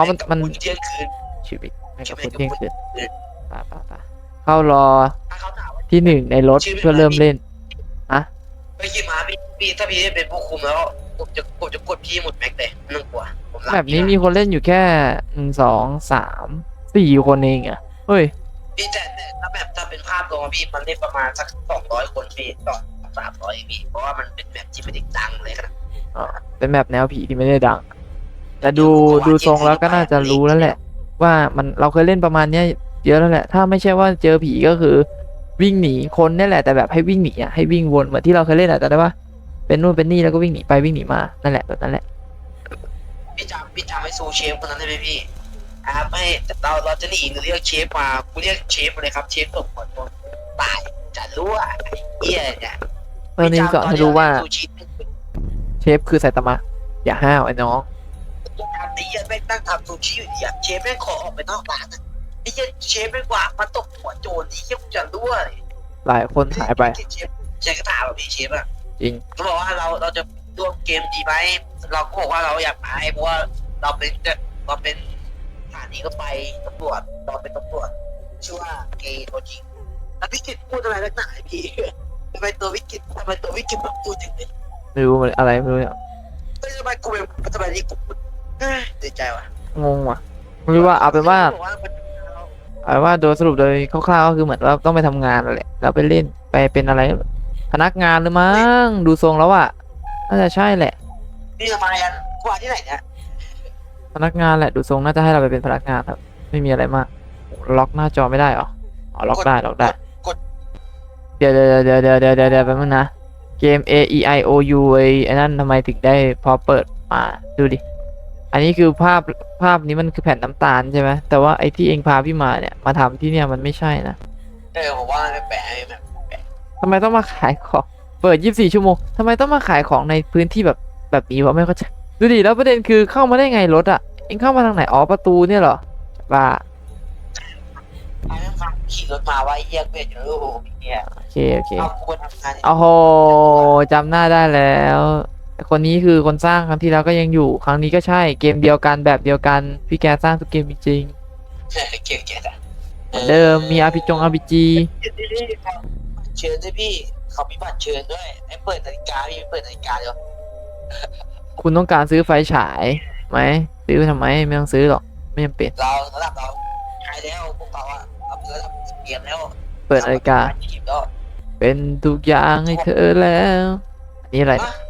อ๋อมันมันแงกะพรุเที่ยงคืนชีวิตแม่งกับชีวิคตนเที่ยงคืนเออป่าป่าป่าเข้ารอถ้าเขาถามว่าที่หนึ่งในรถชีวิตเพื่อเริ่มเล่นไปขี่ม้าพี่พี่ถ้าพี่ได้เป็นผู้คุมแล้วผมจะผมจะกดพี่หมดแม็กเลยไม่ต้องกลัวผมรักแบบนี้พี่มีคนเล่นอยู่แค่หนึ่งสองสามสี่คนเองอะเฮ้ย พี่แต่แต่ถ้าแบบถ้าเป็นภาพรวมอะพี่มันเล่นประมาณสักสองร้อยคนพี่ต่อสามร้อยพี่เพราะว่ามันเป็นแบบที่ไม่ได้ดังเลยครับอ่าเป็นแบบแนวผีที่ไม่ได้ดัง แต่ดูดูทรงแล้วก็น่าจะรู้แล้วแหละ ว่ามันเราเคยเล่นประมาณเนี้ยเยอะแล้วแหละ ถ้าไม่ใช่ว่าเจอผีก็คือ วิ่งหนีคนนี่แหละแต่แบบให้วิ่งหนีอะให้วิ่งวนเหมือนที่เราเคยเล่นอะแต่ได้ว่าเป็นนู่นเป็นนี่แล้วก็วิ่งหนีไปวิ่งหนีมานั่นแหละแบบนั้นแหละพี่จำพี่จำไอ้ซูเชฟคนนั้นได้ไหมพี่อ่าไม่แต่เราเราจะหนีหรือเรียกเชฟมากูเรียกเชฟมาเลยครับเชฟตกหัวโดนตายจะรู้ว่าไอ้เหี้ยเนี่ยเออนี่สอนให้รู้ว่าซูชิเชฟคือไซตามะอย่าห้าวไอ้น้อง ทำดีอะแม่งตั้งทำซูชิอยู่ดีอะเชฟแม่งขอออกไปนอกร้านอะไอ้เหี้ยเชฟแม่งวางมาตกหัวโจรไอ้เหี้ยกูจะรู้ว่าหลายคนหายไป เชฟเชฟก็ถามแบบพี่เชฟอะจริง เขาบอกว่าเราเราจะร่วมเกมดีไหมเราก็บอกว่าเราอยากไปเพราะว่าเราเป็นเราเป็นสถานีรถไฟตำรวจเราเป็นตำรวจชื่อว่าเกย์ตัวจริงแล้ววิกิตพูดอะไรนักหนาไอ้พี่ทำไมตัววิกิตทำไมตัววิกิตมันพูดอย่างนี้ไม่รู้มันอะไรไม่รู้เนี่ยเฮ้ยทำไมกูเป็นทำไมนี่กู เฮ้ยเสียใจว่ะงงว่ะไม่รู้ว่าเอาเป็นว่าบอกว่ามันเอาเป็นว่าโดยสรุปโดยคร่าวๆก็คือเหมือนว่าต้องไปทำงานนั่นแหละแล้วไปเล่นไปเป็นอะไร พนักงานหรือมั้งดูทรงแล้วอะน่าจะใช่แหละพี่ทำไมอะกูอ่านที่ไหนเนี่ยพนักงานแหละดูทรงน่าจะให้เราไปเป็นพนักงานครับ ไม่มีอะไรมาก ล็อกหน้าจอไม่ได้เหรออ๋อล็อกได้ล็อกได้กดเดี๋ยวเดี๋ยวเดี๋ยวเดี๋ยวเดี๋ยวเดี๋ยวเดี๋ยวแป๊บนึงนะเกม A E I O U ไอ้ไอ้นั่นทำไมถึงได้พอเปิดมาดูดิ อันนี้คือภาพภาพนี้มันคือแผ่นน้ำตาลใช่ไหมแต่ว่าไอ้ที่เองพาพี่มาเนี่ยมาทำที่เนี่ยมันไม่ใช่นะเออผมว่ามันแปลกๆแบบทำไมต้องมาขายของเปิด 24 ชั่วโมงทำไมต้องมาขายของในพื้นที่แบบแบบนี้วะไม่เข้าใจดูดิแล้วประเด็นคือเข้ามาได้ไงรถอะเองเข้ามาทางไหนอ๋อประตูเนี่ยเหรอว่าไอ้แม่งฟังขี่รถมาว่าไอ้เหี้ยเปลี่ยนอยู่รูปเหี้ยโอเคโอเคเอากูไปทำงาน โอ้โหจำหน้าได้แล้ว แต่คนนี้คือคนสร้างครั้งที่แล้วก็ยังอยู่ ครั้งนี้ก็ใช่เกมเดียวกันแบบเดียวกัน พี่แกสร้างทุกเกมจริงเก่งเก่งอะๆเหมือนเดิมมี RPG จง RPG เชิญด้วยเชิญด้วยพี่เขามีบัตรเชิญด้วยไอ้เปิดนาฬิกาพี่เปิดนาฬิกาเดียวคุณต้องการซื้อไฟฉายไหมซื้อไปทำไมไม่ต้องซื้อหรอกไม่จำเป็นเราระดับเราใช้แล้วพวกเราอะเราระดับเกมแล้วเปิดนาฬิกาจีบแล้วเป็นทุกอย่างให้เธอแล้วอันนี้อะไรเนี่ยเ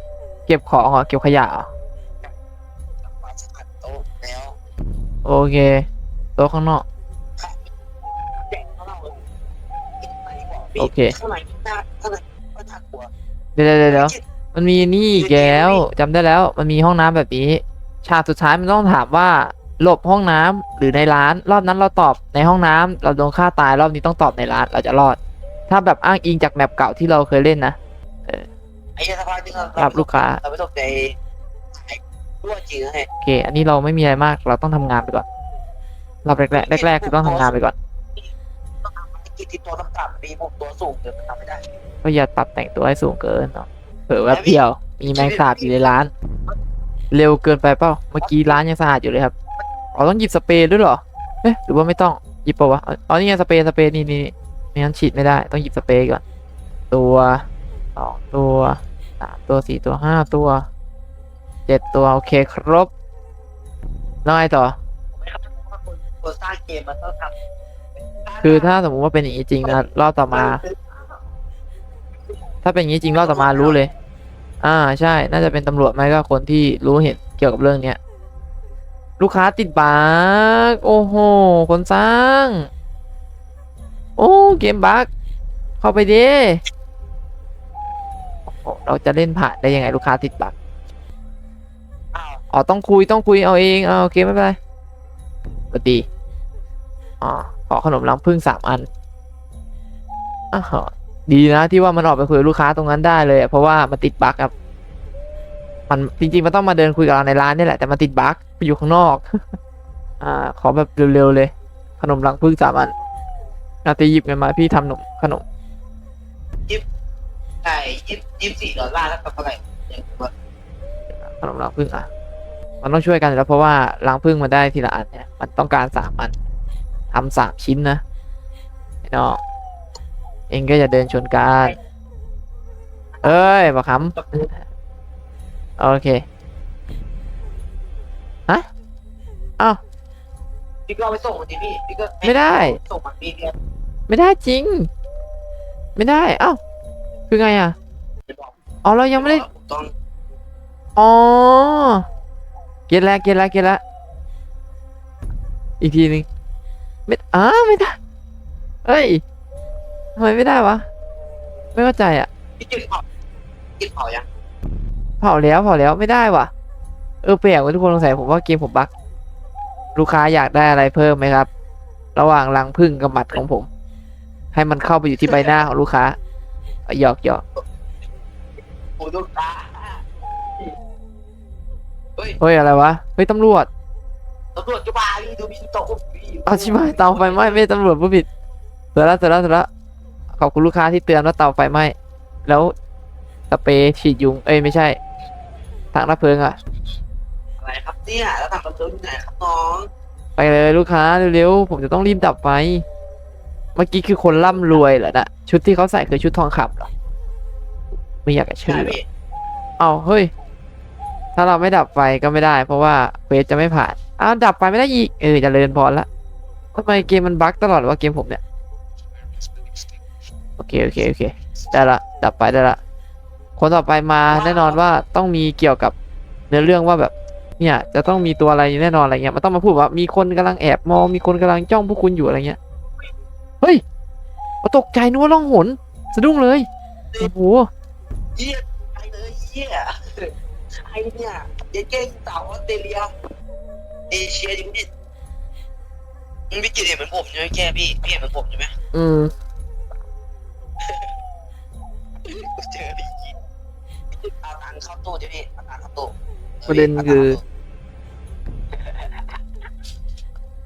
ก็บของเหรอเก็บขยะเหรอมาสกัดโต๊ะแล้วโอเคโต๊ะข้างนอกเด็กของเราโอเคข้างในหน้าข้างในก็น่ากลัวเดี๋ยวเดี๋ยวเดี๋ยวมันมีนี่อีกแล้วจำได้แล้วมันมีห้องน้ำแบบนี้ ฉากสุดท้ายมันต้องถามว่าหลบห้องน้ำหรือในร้านรอบนั้นเราตอบในห้องน้ำเราโดนฆ่าตายรอบนี้ต้องตอบในร้านเราจะรอด ถ้าแบบอ้างอิงจากแมปเก่าที่เราเคยเล่นนะ ไอ้สภาพที่เรารับลูกค้าเราไม่ตกใจไอ้รั่วจริงนะเฮ้ยโอเค อันนี้เราไม่มีอะไรมาก เราต้องทำงานไปก่อนรอบแรกๆแรกๆคือต้องทำงานไปก่อนต้องทำภารกิจที่ตัวต่ำๆปีบุกตัวสูงเดี๋ยวมันทำไม่ได้ ก็อย่าปรับแต่งตัวให้สูงเกินเนาะเผื่อแป๊บเดียว มีแมงสาบอยู่ในร้าน เร็วเกินไปเปล่า เมื่อกี้ร้านยังสะอาดอยู่เลยครับอ๋อต้องหยิบสเปรย์ด้วยเหรอเอ๊ะหรือว่าไม่ต้องหยิบเปล่าวะอ๋ออ๋อนี่ไงสเปรย์สเปรย์นี่นี่นี่ไม่งั้นฉีดไม่ได้ ต้องหยิบสเปรย์ก่อน ตัวสองตัว สามตัวสี่ตัวห้าตัวเจ็ดตัว โอเคครบแล้วไงต่อไม่เข้าใจว่าคนคนสร้างเกมมันต้องทำคือถ้าสมมุติว่าเป็นอย่างนี้จริงนะรอบต่อมา ถ้าเป็นอย่างนี้จริงรอบต่อมารู้เลย อ่าใช่ น่าจะเป็นตำรวจไม่ก็คนที่รู้เห็นเกี่ยวกับเรื่องเนี้ยลูกค้าติดบั๊กโอ้โห คนสร้าง โอ้ เกมบั๊กเข้าไปดิโอ้โห เราจะเล่นผ่านได้ยังไงลูกค้าติดบั๊กอ้าวอ๋อต้องคุยต้องคุยเอาเองเอาโอเคไม่เป็นไรสวัสดีอ๋อขอขนมรังผึ้งสามอันอ้าวดีนะที่ว่ามันออกไปคุยกับลูกค้าตรงนั้นได้เลยอะเพราะว่ามันติดบั๊กครับมันจริงๆมันต้องมาเดินคุยกับเราในร้านนี่แหละแต่มันติดบั๊กไปอยู่ข้างนอก อ่า ขอแบบเร็วๆเลย ขนมรังผึ้งสามอันนาตีหยิบเงินมาพี่ทำขนมขนม ใช่ยี่สิบยี่สิบสี่ดอลลาร์แล้วก็เท่าไหร่เนี่ยผมว่าขนมรังผึ้งอะ มันต้องช่วยกันอยู่แล้วเพราะว่ารังพึ่งมันได้ทีละอันเนี่ย มันต้องการสามอันทำสามชิ้นนะไอ้น้องเองก็จะเดินชนกันเอ้ยบักคำโอเคฮะอ้าวพี่ก็เอาไปส่งมันดิพี่พี่ก็ไม่ได้ส่งมันพี่เนี่ยไม่ได้จริง ไม่ได้อ้าว คือไงอะจะบอกอ๋อเรายังไม่ได้ ต้องอ๋อ เก็ตแล้วเก็ตแล้วเก็ตแล้วอีกทีหนึงไม่อ้าไม่ได้เอ้ยทำไมไม่ได้วะ ไม่เข้าใจอะพี่กินเผากินเผายังเผาแล้วเผาแล้วไม่ได้ว่ะเออแปลกเว้ยทุกคนสงสัยผมว่าเกมผมบั๊กลูกค้าอยากได้อะไรเพิ่มไหมครับ ระหว่างรังพึ่งกับหมัดของผม ให้มันเข้าไปอยู่ที่ใบหน้าของลูกค้า เอาหยอกหยอกโอ้ลูกตาเฮ้ยเฮ้ยอะไรวะเฮ้ยตำรวจตำรวจจะมาพี่ดูพี่ตกพี่เอาชิบหายเตาไฟไหม้ไม่ใช่ตำรวจผู้ผิดเสร็จแล้วเสร็จแล้วเสร็จแล้วขอบคุณลูกค้าที่เตือนว่าเตาไฟไหม้แล้วสเปรย์ฉีดยุงเอ้ยไม่ใช่ถังดับเพลิงอะอะไรครับเนี่ยแล้วทำกับเธออยู่ไหนครับน้องไปเลยลูกค้าเร็วๆผมจะต้องรีบดับไฟเมื่อกี้คือคนร่ำรวยเหรอนะชุดที่เขาใส่คือชุดทองคำเหรอ ไม่อยากจะเชื่ใช่อ พี่เอาเฮ้ย ถ้าเราไม่ดับไฟก็ไม่ได้ เพราะว่าเควสจะไม่ผ่านอ้าวดับไฟไม่ได้อีกเออเจะเริญพรละทำไมเกมมันบั๊กตลอดวะเกมผมเนี่ยโอเคโอเคโอเคได้ละดับไปได้ละคนต่อไปมาแน่นอนว่าต้องมีเกี่ยวกับเนื้อเรื่องว่าแบบ เนี่ย จะต้องมีตัวอะไรแน่นอนอะไรเงี้ยมันต้องมาพูดว่ามีคนกำลังแอบมองมีคนกำลังจ้องพวกคุณอยู่อะไรเงี้ยเฮ้ย ตกใจนึกว่าล่องหนสะดุ้งเลยโอ้โหเยี่ยไปเลยเยี่ยใครเนี่ยเจ๊เก่งสาวออสเตรเลียเอเชียดิพี่มันพี่กินเห็นเหมือนผมใช่ไหมแค่พี่พี่เห็นเหมือนผมใช่ไหมอืมเจอพี่กินเอาตังค์เข้าตู้เดี๋ยวพี่เอาตังค์เข้าตู้ประเด็นคือ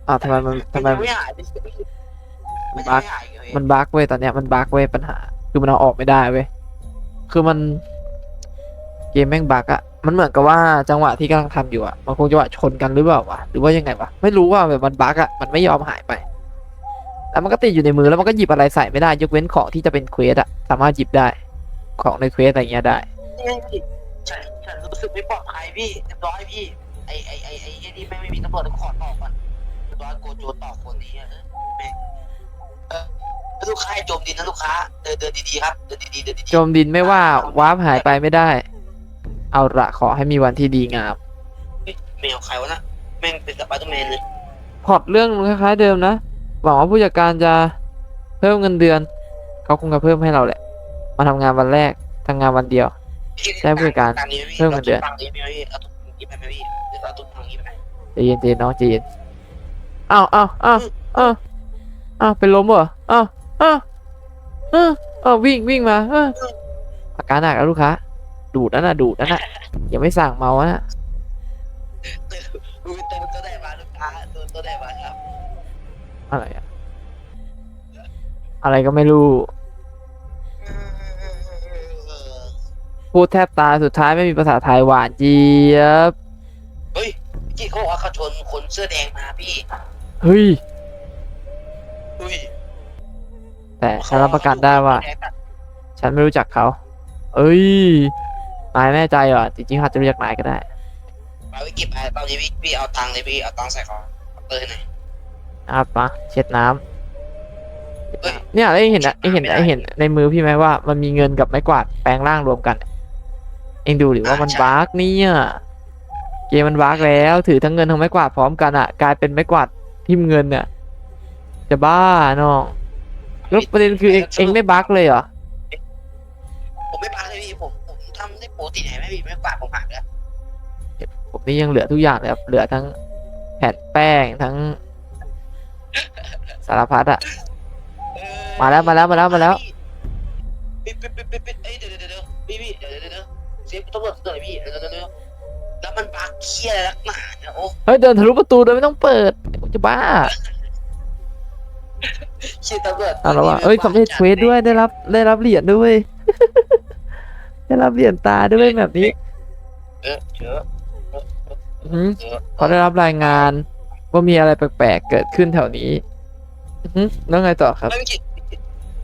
อ่าวทำไมมันทำไมนไม่หายดิ มันยังบั๊กไม่หายเลยมันบั๊กเว้ยตอนเนี้ยมันบั๊กเว้ยปัญหา คือมันเอาออกไม่ได้เว้ยคือมันเกมแม่งบั๊กอะมันเหมือนกับว่าจังหวะที่กำลังทำอยู่อะมันคงจังหวะชนกันหรือเปล่าวะหรือว่ายังไงวะไม่รู้ว่าแบบมันบั๊กอะมันไม่ยอมหายไป แล้วมันก็ติดอยู่ในมือแล้วมันก็หยิบอะไรใส่ไม่ได้ ยกเว้นของที่จะเป็นเควสอะสามารถหยิบได้ของในเควสอะไรเงี้ยได้นี่ไงพี่ฉันฉันรู้สึกไม่ปลอดภัยพี่เรียบร้อยพี่ ไอไอไอไอไอ้นี่ไม่ไม่มีตำรวจขอต่อก่อนเรียบร้อยโกโจต่อคนนี้อะเออแม่งเออ ลูกค้าให้โจมดินนะลูกค้าเดินเดินดีๆครับเดินดีๆเดินดีๆจมดินไม่ว่าวาร์ปหายไปไม่ได้ เอาละขอให้มีวันที่ดีงามเฮ้ยแมวใครวะน่ะแม่งเป็นสไปเดอร์แมนเลยพล็อตเรื่องมันคล้ายๆเดิมนะหวังว่าผู้จัดการจะเพิ่มเงินเดือน เขาคงจะเพิ่มให้เราแหละ มาทำงานวันแรกทำงานวันเดียว ได้บริการตังค์นี้ไหพี่เพิ่มเงินเดือนตังค์นี้ไหมพี่เอาตุ๊กนี้ไปไหมพี่หรือเอาตุ๊กตังค์นี้ไปไหมใจเย็นใจเย็นน้องใจเย็นอ้าวอ้าวอ้าวอ้าวอ้าวเป็นล้มเหรออ้าว อ้าวอ้าวอ้าววิ่งวิ่งมา เอออาการหนักแล้วลูกค้าดูดนั่นน่ะดูดนั่นน่ะอย่าไม่สั่งเมานะดูเติมตัวได้มาลูกค้าตัวตัวได้มาครับ อะไรอะอะไรก็ไม่รู้พูดแทบตายสุดท้ายไม่มีภาษาไทยหวานเจี๊ยบเฮ้ยพี่เขาบอกว่าเขาชนคนเสื้อแดงมาพี่ เฮ้ยเฮ้ย แต่ฉันรับประกันได้ว่า ฉันไม่รู้จักเขา เอ้ยนายแน่ใจเหรอจริงๆเขาอาจจะรู้จักนายก็ได้มาไปเก็บไปตอนนี้พี่พี่เอาตังค์เลยพี่เอาตังค์ใส่ของเตอร์หน่อยนะครับมาเช็ดน้ำเฮ้ยเนี่ยแล้วเองเห็นนะเองเห็นไม่ได้เองเห็นในมือพี่ไหมว่ามันมีเงินกับไม้กวาดแปลงร่างรวมกัน เองดูหรือว่ามันใช่บั๊กเนี่ยเกมมันบั๊กแล้ว ถือทั้งเงินทั้งไม้กวาดพร้อมกันอะ กลายเป็นไม้กวาดทิ่มเงินเนี่ยจะบ้าน้อง แล้วประเด็นคือเองเองไม่บั๊กเลยเหรอ ผมไม่พักเลยพี่ผมผมทำได้ปกติไหนไหมพี่ไม่กวาดผมหักแล้วผมนี่ยังเหลือทุกอย่างเลยครับ เหลือทั้งแผ่นแป้งทั้ง สารพัดอะ เออมาแล้วมาแล้วมาแล้วมาแล้ว พี่ปิดปิดปิดปิดเอ้ยเดี๋ยวเดี๋ยวเดี๋ยวพี่พี่เดี๋ยวเดี๋ยวเดี๋ยวเสียงตำรวจหน่อยพี่เดี๋ยวเดี๋ยวเดี๋ยวแล้วมันบักเคี้ยอะไรนักหนาเนี่ยโอ้เฮ้ยเดินทะลุประตูโดยไม่ต้องเปิดผมจะบ้า เคี้ยตำรวจเอาแล้วว่ะเอ้ยสำเร็จเควสด้วยได้รับได้รับเหรียญด้วย ได้รับเหรียญตาด้วยแบบนี้เออเยอะอือหือเขาได้รับรายงาน ว่ามีอะไรแปลกๆเกิดขึ้นแถวนี้อือหือแล้วไงต่อครับ ไม่พี่กิต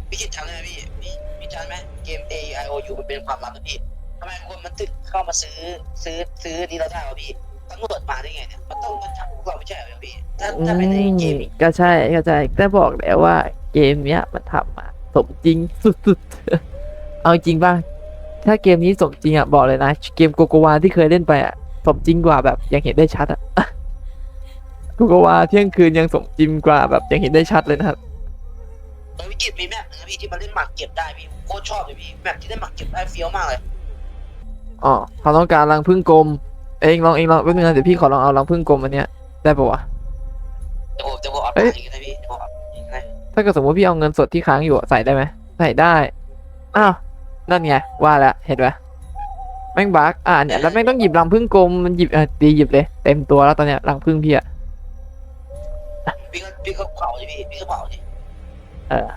พี่กิตจำได้ไหมพี่พี่พี่จำไหมเกม A I O U มันเป็นความลับนะพี่ทำไมคนมันถึงเข้ามาซื้อซื้อซื้อนี่เราได้วะพี่ตำรวจมาได้ไงเนี่ยมันต้องมาจับพวกเราไม่ใช่เหรอพี่ถ้าอืถ้าเป็นในเกมมก็ใช่ก็ใช่แต่บอกแล้วว่า เกมเนี้ยมันทำมาสมจริงสุดๆ เอาจริงป่ะ ถ้าเกมนี้สมจริงอะบอกเลยนะ เกมโกโกวาที่เคยเล่นไปอะสมจริงกว่าแบบยังเห็นได้ชัดอะโกโกวาเที่ยงคืนยังสมจริงกว่าแบบยังเห็นได้ชัดเลยนะครับเออพี่กิตมีแมปหนึงนะพี่ที่มันเล่นหมากเก็บได้พี่โคตรชอบเลยพี่แมปที่เล่นหมากเก็บได้เฟี้ยวมากเลยอ๋อเขาต้องการรังพึ่งกลม เองลองเองลองแป๊บนึงนะเดี๋ยวพี่ขอลองเอารังพึ่งกลมอันเนี้ยได้ปะวะเดี๋ยวผมเดี๋ยวผมเอาเอ้ไปยอีกนะพี่เดี๋ยวผมเอาอีกนะถ้าเกิดสมมติพี่เอาเงินสดที่ค้างอยู่อะใส่ได้ไหมใส่ได้ อ้าว นั่นไง ว่าแล้วเห็นไหมแม่งบักอ่าเนี่ยแล้วแม่งต้องหยิบรังพึ่งกลมมันหยิบเออดีหยิบเลย เต็มตัวแล้วตอนเนี้ยรังพึ่งพี่อะพี่ก็พี่ก็เผาดิพี่พี่ก็เผาดิเออ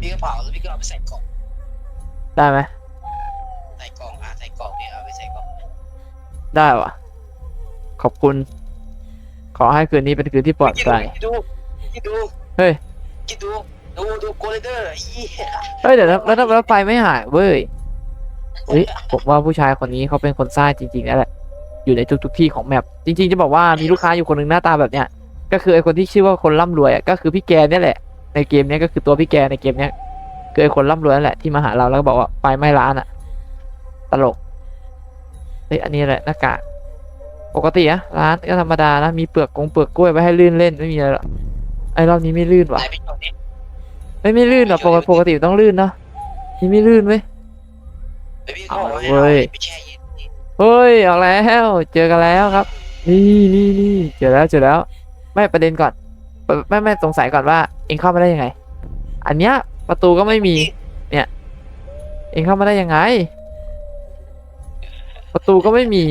พี่ก็เผาแล้วพี่ก็เอาไปใส่กล่องได้ไหม ได้วะขอบคุณ ขอให้คืนนี้เป็นคืนที่ปลอดภัยคิดดูคิดดูเฮ้ยคิดดูดูดูโกลเดอร์เหี้ยเฮ้ยเดี๋ยวนะแล้วแล้วแล้วไฟไม่หายเว้ยเฮ้ยผมว่าผู้ชายคนนี้เขาเป็นคนสร้างจริงๆนั่นแหละอยู่ในทุกๆที่ของแมปจริง ๆ จะบอกว่ามีลูกค้าอยู่คนหนึ่งหน้าตาแบบเนี้ยก็คือไอคนที่ชื่อว่าคนร่ำรวยอะก็คือพี่แกเนี่ยแหละ ในเกมเนี้ยก็คือตัวพี่แกในเกมเนี้ยคือไอคนร่ำรวยนั่นแหละที่มาหาเราแล้วก็บอกว่าไฟไหม้ร้านอะตลก เฮ้ยอันนี้แหละหน้ากากปกติอะร้านก็ธรรมดานะมีเปลือกกงเปลือกกล้วยไว้ให้ลื่นเล่นไม่มีอะไรหรอกไอรอบนี้ไม่ลื่นว่ะไหนพี่จอดนี่ไม่ไม่ลื่นหรอกปกติปกติต้องลื่นเนาะนี่ไม่ลื่นเว้ยเดี๋ยวพี่ก็บอกให้เอาเว้เรายไปแช่เย็นนี่เฮ้ยออกแล้วเจอกันแล้วครับ นี่นี่นี่เจอแล้วเจอแล้ว ไม่ประเด็นก่อนไม่ไม่ไม่สงสัยก่อนว่า เองเข้ามาได้ยังไง อันเนี้ยประตูก็ไม่มี เนี่ย เองเข้ามาได้ยังไง ประตูก็ไม่มี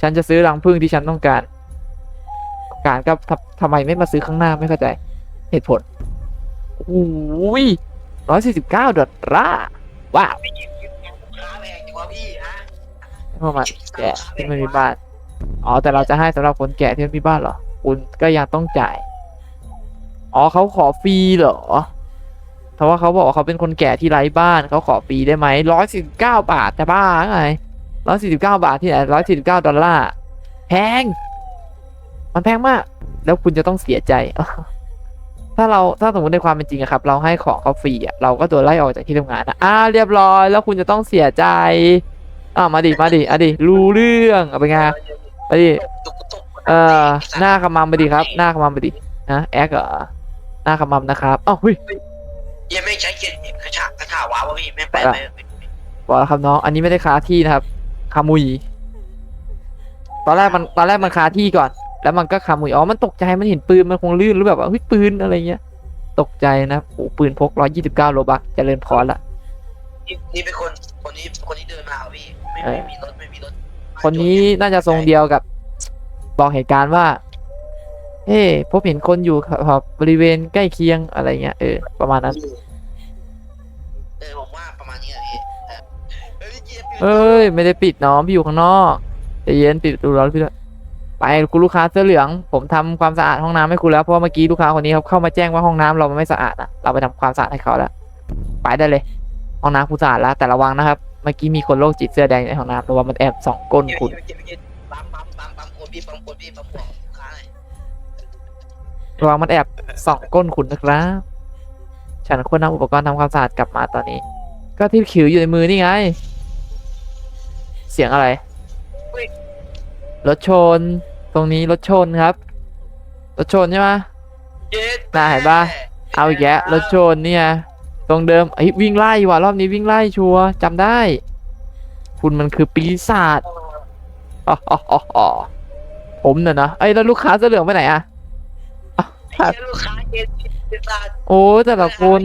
ฉันจะซื้อรังผึ้งที่ฉันต้องการ การก็ทำไมไม่มาซื้อข้างหน้าไม่เข้าใจ เหตุผลโอ้ยร้อยสี่สิบเก้าดอลลาร์ว้าวมาแพงจังวพี่ฮะพระมันแก่ที่ไม่มีบ้าน อ๋อ แต่เราจะให้สำหรับคนแก่ที่ไม่มีบ้านเหรอ คุณก็ยังต้องจ่าย อ๋อเขาขอฟรีเหรอเพราะว่าเขาบอกว่าเขาเป็นคนแก่ที่ไร้บ้านเขาขอฟรีได้ไหมร้อยสิบเก้าบาทจะบ้าไง ร้อยสี่สิบเก้าบาทที่ไหนร้อยสี่สิบเก้าดอลลาร์แพง มันแพงมาก แล้วคุณจะต้องเสียใจ ถ้าเราถ้าสมมติในความเป็นจริงอะครับ เราให้ของเขาฟรีอะเราก็โดนไล่ออกจากที่ทำงานอะอ่าเรียบร้อย แล้วคุณจะต้องเสียใจอ่ามาดิมาดิอะดิรู้เรื่องเอาไปนไงไปดิเอ่อหน้าขมำไปดิครับ หน้าขมำไปดินะแอคเหรอหน้าขมำนะครับอ้าวเฮ้ยยังไม่ใช้เกียร์กระฉากกระถาวะวะพี่ไม่ไปไม่ไม่ไม่บอกแล้วครับน้องอันนี้ไม่ได้ค้าที่นะครับ คามุย ตอนแรกมันตอนแรกมันคาที่ก่อน แล้วมันก็คามุยอ๋อมันตกใจมันเห็นปืนมันคงลื่นหรือแบบว่าเฮ้ยปืนอะไรเงี้ย ตกใจนะโอ้ปืนพกร้อยยี่สิบเก้าโลบักเจริญพรละนี่นี่เป็นคนคนนี้คนนี้เดินมาเหรอพี่ไม่เออไม่มีรถไม่มีรถคนนี้น่าจะทรงเดียวกับ บอกเหตุการณ์ว่าเฮ้พบเห็นคนอยู่แถวบริเวณใกล้เคียงอะไรเงี้ยเออประมาณนั้น เอ้ย ไม่ได้ปิดน้องพี่อยู่ข้างนอกใจเย็นปิดประตูรอพี่ด้วยไปคุณลูกค้าเสื้อเหลือง ผมทำความสะอาดห้องน้ำให้คุณแล้วเพราะเมื่อกี้ลูกค้าคนนี้เขาเข้ามาแจ้งว่าห้องน้ำเรามันไม่สะอาดนะเราไปทำความสะอาดให้เขาแล้วไปได้เลย ห้องน้ำคุณสะอาดแล้วแต่ระวังนะครับเมื่อกี้มีคนโรคจิตเสื้อแดงในห้องน้ำระวังมันแอบส่องก้นคุณปั๊มปั๊มปั๊มปั๊มคนพี่ปั๊มคนพี่ปั๊มหัวค้าหน่อยระวังมันแอบส่องก้นคุณนะครับฉันควรนำอุปกรณ์ทำความสะอาดกลับมาตอนนี้ ก็ที่ขิวอยู่ในมือนี่ไง เสียงอะไร รถชน ตรงนี้รถชนครับ รถชนใช่ไหมเย็ดน่าเห็นปะเอาอีกแล้วรถชนเนี่ย ตรงเดิมไอ้ยวิ่งไล่ว่ะรอบนี้วิ่งไล่ชัวร์จำได้ คุณมันคือปีศาจอ๋ออ๋ออ๋ออ๋อผมเนี่ยนะไอ้ยแล้วลูกค้าเสื้อเหลืองไปไหนอะเกียร์ลูกค้าเกียร์เกียร์ตาโอ้แต่ละคน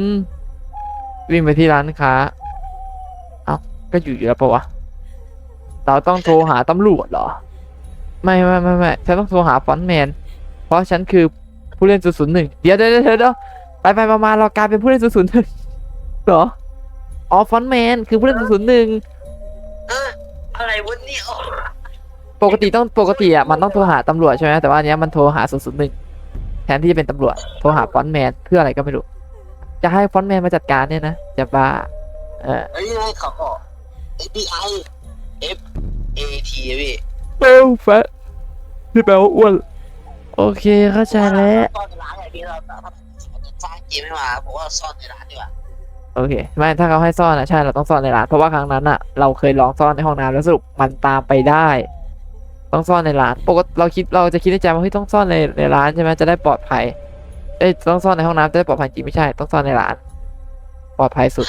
วิ่งไปที่ร้านค้า เอ้าก็อยู่อยู่แล้วปะวะ เราต้องโทรหาตำรวจเหรอ ไม่ไม่ไม่ไม่ฉันต้องโทรหาฟอนต์แมน เพราะฉันคือผู้เล่นศูนย์ศูนย์หนึ่งเดี๋ยวเดี๋ยวเดี๋ยวเดี๋ยวไปไปมามาเรากลายเป็นผู้เล่นศูนย์ศูนย์หนึ่งเหรออ๋อฟอนต์แมนคือผู้เล่นศูนย์ศูนย์หนึ่งเอออะไรวะเนี่ยโอ้ปกติต้องปกติอะมันต้องโทรหาตำรวจใช่ไหมแต่ว่าอันเนี้ยมันโทรหาศูนย์ศูนย์หนึ่งแทนที่จะเป็นตำรวจโทรหาฟอนต์แมนเพื่ออะไรก็ไม่รู้ จะให้ฟอนต์แมนมาจัดการเนี่ยนะจะบ้า เออเฮ้ยให้เขาบอก FBI F A T พี่เอ้าแฟะที่แปลว่าอ้วน โอเคเข้าใจแล้ว ซ่อนในร้านไงพี่เราถ้าสร้างเกมไม่มาผมว่าซ่อนในร้านดีกว่าโอเค ไม่ถ้าเขาให้ซ่อนนะใช่เราต้องซ่อนในร้านเพราะว่าครั้งนั้นอะ เราเคยลองซ่อนในห้องน้ำแล้วสรุปมันตามไปได้ ต้องซ่อนในร้านปกติเราคิดเราจะคิดในใจว่าเฮ้ยต้องซ่อนในในร้านใช่ไหมจะได้ปลอดภัยเอ้ยต้องซ่อนในห้องน้ำจะได้ปลอดภัยจริงไม่ใช่ ต้องซ่อนในร้าน ปลอดภัยสุด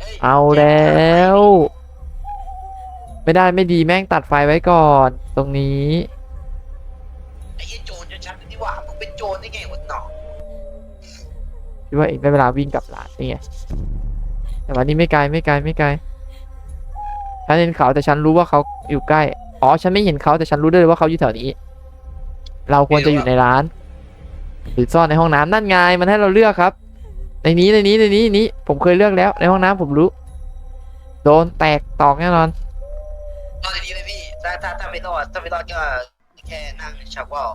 ฮ้ยเอาแล้ว ไม่ได้ไม่ดีแม่งตัดไฟไว้ก่อนตรงนี้ ไอ้เหี้ยโจรชัดๆนี่หว่ามึงเป็นโจรได้ไงวะหนอคิดว่าเองได้เวลาวิ่งกลับร้านนี่ไงแต่วันนี้ไม่ไกลไม่ไกลไม่ไกลฉันเห็นเขาแต่ฉันรู้ว่าเขาอยู่ใกล้ อ๋อ ฉันไม่เห็นเขาแต่ฉันรู้ได้เลยว่าเขาอยู่แถวนี้ เราควรจะอยู่ในร้าน หรือซ่อนในห้องน้ำนั่นไงมันให้เราเลือกครับ ในนี้ในนี้ในนี้นี้ผมเคยเลือกแล้ว ในห้องน้ำผมรู้ โดนแตกตอกแน่นอน รอดดีๆเลยพี่ ถ้าถ้าถ้าไม่รอดถ้าไม่รอดก็แค่นั่งชักว่าว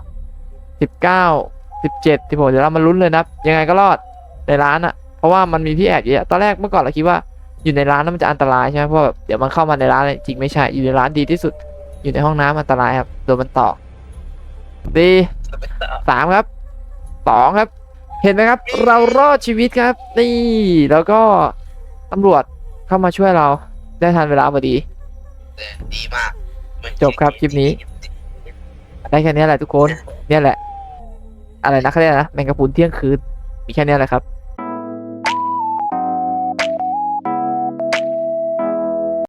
สิบเก้าสิบเจ็ดสิบหกเดี๋ยวเรามาลุ้นเลยนะยังไงก็รอดในร้านอะเพราะว่ามันมีที่แอบเยอะตอนแรกเมื่อก่อนเราคิดว่าอยู่ในร้านนั้นมันจะอันตรายใช่ไหมเพราะแบบเดี๋ยวมันเข้ามาในร้านเลยจริงไม่ใช่อยู่ในร้านดีที่สุด อยู่ในห้องน้ำอันตรายครับโดนมันตอกดีสามครับสองครับ เห็นไหมครับ เรารอดชีวิตครับ นี่แล้วก็ตำรวจเข้ามาช่วยเราได้ทันเวลาพอดี แต่ดีมากเหมือนจบครับคลิปนี้ ได้แค่นี้แหละทุกคน เนี่ยแหละ อะไรนะเขาเรียกอะไรนะแมงกะพรุนเที่ยงคืนมีแค่นี้แหละครับ